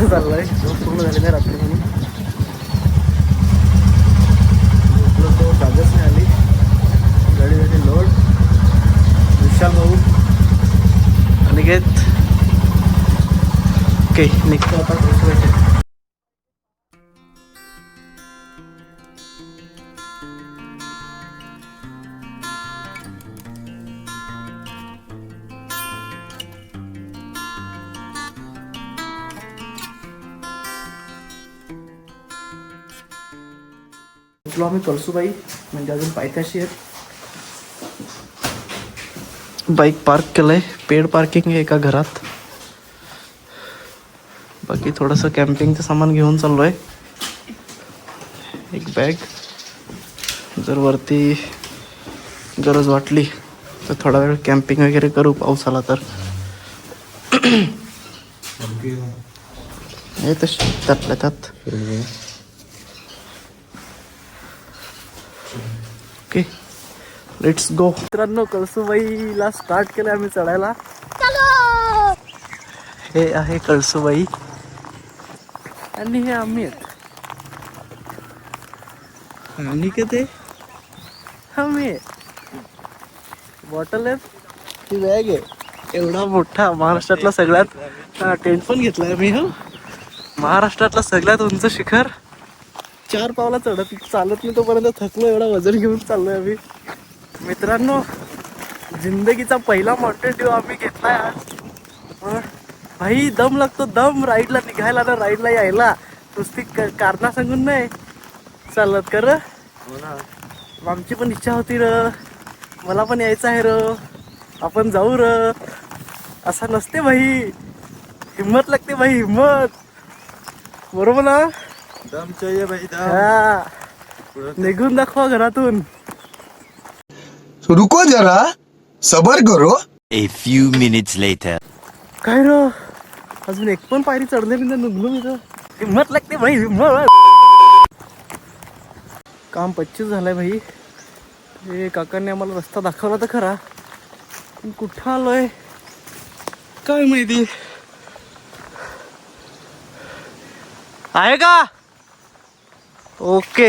कुठं आहे झोप पूर्ण झालेला आहे रात्री म्हणून. तो जागच नाही आली. गाडी झाली लोड विशाल भाऊ. अनिकेत ओके निघतो आता. भेटू पोचलो आम्ही कळसूबाई म्हणजे अजून पायथ्याशी आहेत. बाईक पार्क केलंय पेड पार्किंग आहे एका घरात. बाकी थोडंसं कॅम्पिंगचं सामान घेऊन चाललोय. एक बॅग. जर वरती गरज वाटली तर थोडा वेळ कॅम्पिंग वगैरे करू पाऊस आला तर हे तशी त्यातल्या त्यात. ओके लेट्स गो मित्रांनो कळसुबाईला स्टार्ट केलं आम्ही चढायला. हे आहे कळसुबाई. आणि हे आम्ही आहेत. आणि ते? आम्ही बॉटल आहेत. ती बॅग आहे. एवढा मोठा महाराष्ट्रातला सगळ्यात टेंट पण घेतलाय मी हो. महाराष्ट्रातला सगळ्यात उंच शिखर. चार पावला चढत चालत नाही तोपर्यंत थकलो एवढा वजन घेऊन चाललोय आम्ही. मित्रांनो जिंदगीचा पहिला माउंटेन ड्यू आम्ही घेतलाय आज. पण भाई दम लागतो दम. राईडला निघायला ना राईडला यायला. नुसती कारणा सांगून नाही चालत. कर आमची पण इच्छा होती र. मला पण यायचं आहे र. आपण जाऊ र. असं नसते भाई. हिम्मत लागते भाई हिम्मत बरोबर ना? दम चाहिए भाई दम निघून दाखवा घरातून. रुको जरा सबर करो. A few minutes later. काय र? अजून एक पण पायरी नुकलो मी तर. हिंमत लागते भाई हिंमत काम पच्चीस झालंय भाई हे काकांनी आम्हाला रस्ता दाखवला तर खरा. पण कुठं आलोय? काय माहिती? आहे का? ओके.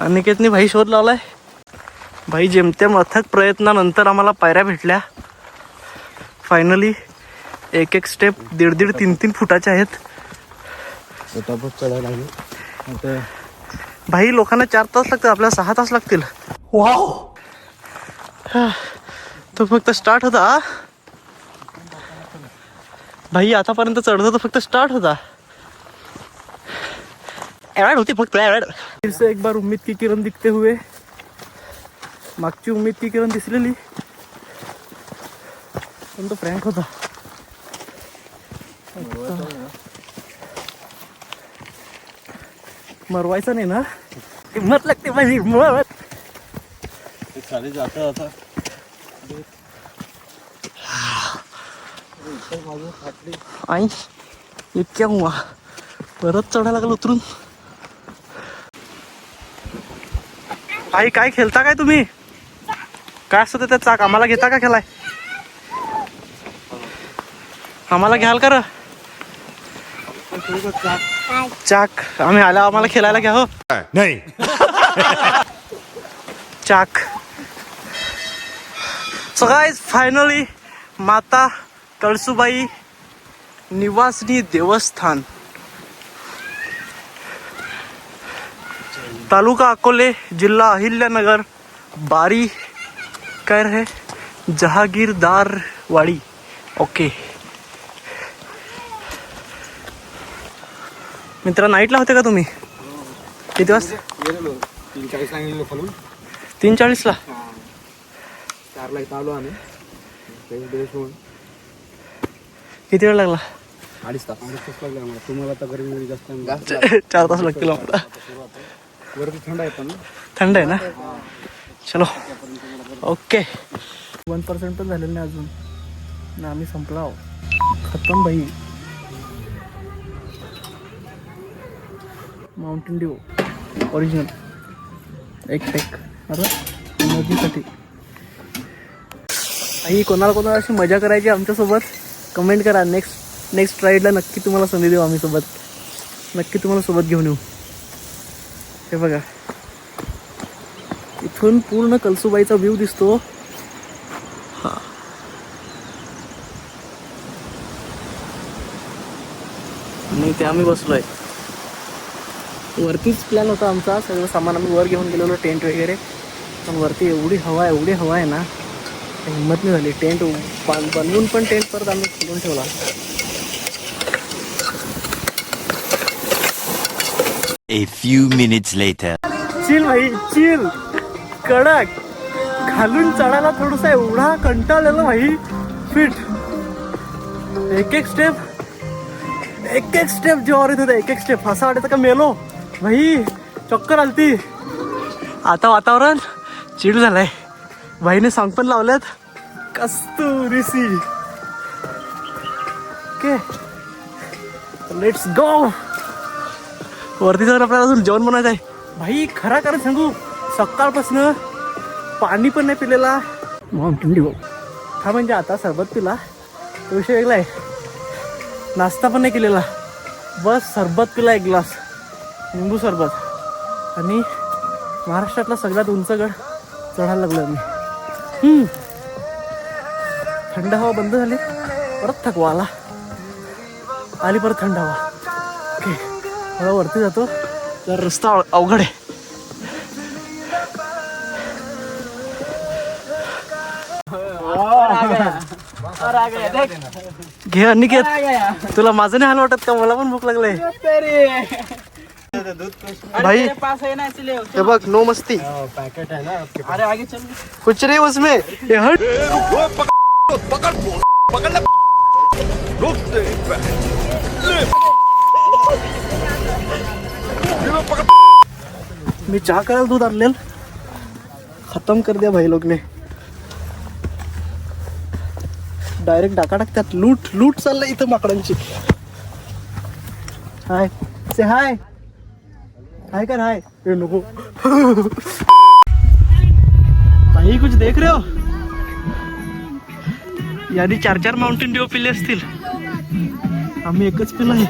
अनिकेतनी भाई शोध लावलाय. भाई जेमतेम अथक प्रयत्नानंतर आम्हाला पायऱ्या भेटल्या. फायनली एक एक स्टेप दीड दीड तीन तीन फुटाच्या आहेत भाई लोकांना चार तास लागतील आपल्याला सहा तास लागतील. हा. तो फक्त स्टार्ट होता? भाई आतापर्यंत चढतो तो फक्त स्टार्ट होता. ऍड होती फक्त ऍड फिर से एक बार उम्मीद की किरण दिखते हुए मागची उम्मीद की किरण दिसलेली पण तो फ्रँक होता। मरवायचा नाही ना? हिंमत लागते माझी हिंमत ते खाली जाता जाता. आई इतक्या मुवा परत चढायला लागलं उतरून. आई काय खेळता काय तुम्ही? काय असतं त्या चाक? आम्हाला घेता का खेळाय? आम्हाला घ्याल का र? चाक. आम्ही आला आम्हाला खेळायला घ्या हो. नहीं. चाक. सो गाइस फायनली माता कळसुबाई निवासनी देवस्थान. तालुका अकोले जिल्हा अहिल्यानगर बारी काय रे? जहागीरदार वाडी. ओके. मित्र नाईटला होते का तुम्ही? किती वाजता? तीन चाळीसला. चारला इथं आलो आम्ही किती वेळ लागला? अडीच तास. अडीच तास लागले तुम्हाला आता गरमी जास्त चार तास लागतील आम्हाला. वरती थंड आहे पण. ना. थंड आहे ना? चलो. ओके. वन पर्सेंट पण झालेलं नाही अजून. ना आम्ही संपला खतम भाई माउंटेन ड्यू ओरिजिनल एक टेक अरे एनर्जीसाठी आई कोणाला कोणाला अशी मजा करायची आमच्यासोबत? कमेंट करा. नेक्स्ट नेक्स्ट राईडला नक्की तुम्हाला संधी देऊ आम्ही सोबत. नक्की तुम्हाला सोबत घेऊन येऊ. हे बघा. इथून पूर्ण कलसुबाईचा व्ह्यू दिसतो. हा. आणि ते आम्ही बसलोय. वरतीच प्लॅन होता आमचा. सगळं सामान आम्ही वर घेऊन गेलेलो टेंट वगैरे. पण वरती एवढी हवा आहे एवढी हवा आहे ना. हिंमत नाही झाली. टेंट बनवून पण टेंट परत आम्ही खोलून ठेवला. A few minutes later. Chill भाई चिल. कडक. खालून चढायला थोडसा एवढा कंटाळलेला भाई. फिट. एक एक स्टेप एक एक स्टेप जेव्हा येत होता एक एक स्टेप असं वाटायचं का मेलो? भाई चक्कर आलती. आता वातावरण चिड झालंय. भाईने सॉंग पण लावल्यात. कस्तुरीसी. ओके लेट्स गो वरती जाऊन आपल्याला अजून जेवण बनवायचं आहे. भाई खरा खरं सांगू सकाळपासून पाणी पण नाही पिलेला. माउंटेन ड्यू हा म्हणजे आता सरबत पिला. तो विषय वेगळा आहे. नाश्ता पण नाही केलेला. बस सरबत पिला एक ग्लास. लिंबू सरबत. आणि महाराष्ट्रातला सगळ्यात उंच गड चढायला लागलो मी. थंड हवा बंद झाली. परत थकवा आला. आली परत थंड हवा. थोडा वरती जातो. तर रस्ता अवघड आहे. घे अनिकेत तुला माझं नाही हाल वाटत का? मला पण भूक लागले भाई हे बघ नो मस्ती. पैकेट है ना अरे आगे चल कुछ रे उसमें. ये हट. मी चहा करायला दूध आणलेल. खतम कर द्या भाई लोकने डायरेक्ट डाका टाकतात. लूट लूट चाललंय इथं माकडांची. हाय. से हाय हाय कर हाय ए नको. भाई कुछ देख रहे हो? यानी चार चार माउंटेन ड्यू पिले असतील. आम्ही एकच पिलो आहे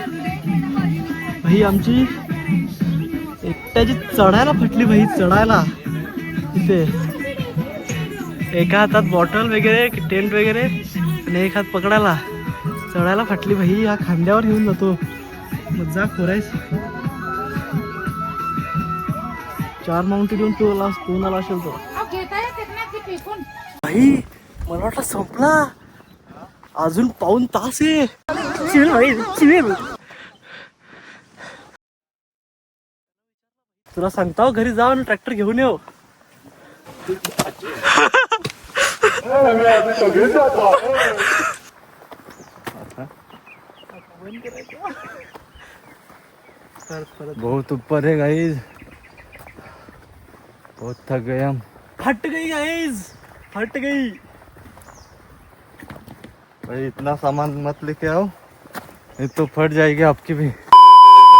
भाई आमची एकट्याची चढायला फटली भाई चढायला. तिथे एका हातात बॉटल वगैरे टेंट वगैरे आणि एक हात पकडायला. चढायला फाटली भाई हा खांद्यावर घेऊन जातो. मजाक खोरायच चार माउंटेन येऊन तू आला तू आला असेल तो? भाई मला वाटलं संपला. अजून पाऊन तास आहे. चिल भाई तुला सांगता हो, घरी जाऊन ट्रॅक्टर घेऊन येऊ. बहुत ऊपर है गाइस बहुत थक गए हम. फट गई गाइस फट गई. भाई इतना सामान मत लेके आओ नहीं तो फट जाएगी आपकी भी.